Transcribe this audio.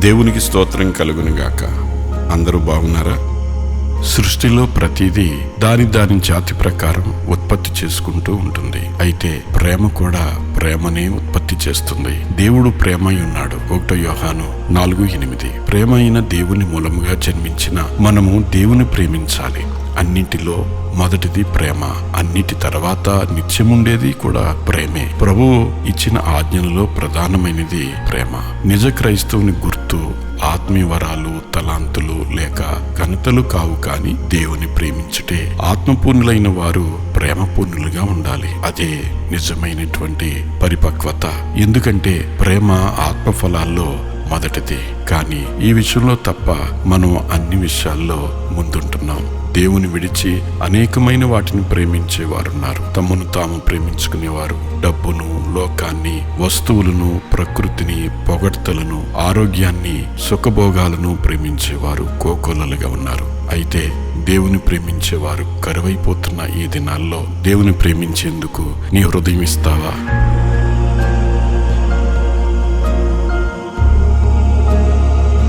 దేవునికి స్తోత్రం కలుగునుగాక అందరూ బాగున్నారా? సృష్టిలో ప్రతిదీ దాని దాని జాతి ప్రకారం ఉత్పత్తి చేసుకుంటూ ఉంటుంది. అయితే ప్రేమ కూడా ప్రేమనే ఉత్పత్తి చేస్తుంది. దేవుడు ప్రేమై ఉన్నాడు. ఒకటో యోహాను నాలుగు ఎనిమిది. ప్రేమ అయిన దేవుని మూలముగా జన్మించిన మనము దేవుని ప్రేమించాలి. అన్నింటిలో మొదటిది ప్రేమ. అన్నిటి తర్వాత నిత్యముండేది కూడా ప్రేమే. ప్రభువు ఇచ్చిన ఆజ్ఞలలో ప్రధానమైనది ప్రేమ. నిజ క్రైస్తవుని ఆత్మీయవరాలు వరాలు తలాంతులు లేక ఘనతలు కావు కాని దేవుని ప్రేమించుటే ఆత్మపూర్ణులైన వారు ప్రేమపూర్ణులుగా ఉండాలి. అదే నిజమైనటువంటి పరిపక్వత. ఎందుకంటే ప్రేమ ఆత్మఫలాల్లో మొదటిది. కానీ ఈ విషయంలో తప్ప మనం అన్ని విషయాల్లో ముందుంటున్నాం. దేవుని విడిచి అనేకమైన వాటిని ప్రేమించేవారున్నారు. తమను తాము ప్రేమించుకునేవారు. డబ్బును లోకాన్ని వస్తువులను ప్రకృతిని పొగడ్తలను ఆరోగ్యాన్ని సుఖభోగాలను ప్రేమించేవారు కోకొల్లలుగా ఉన్నారు. అయితే దేవుని ప్రేమించేవారు కరువైపోతున్న ఈ దినాల్లో దేవుని ప్రేమించేందుకు నీ హృదయం ఇస్తావా?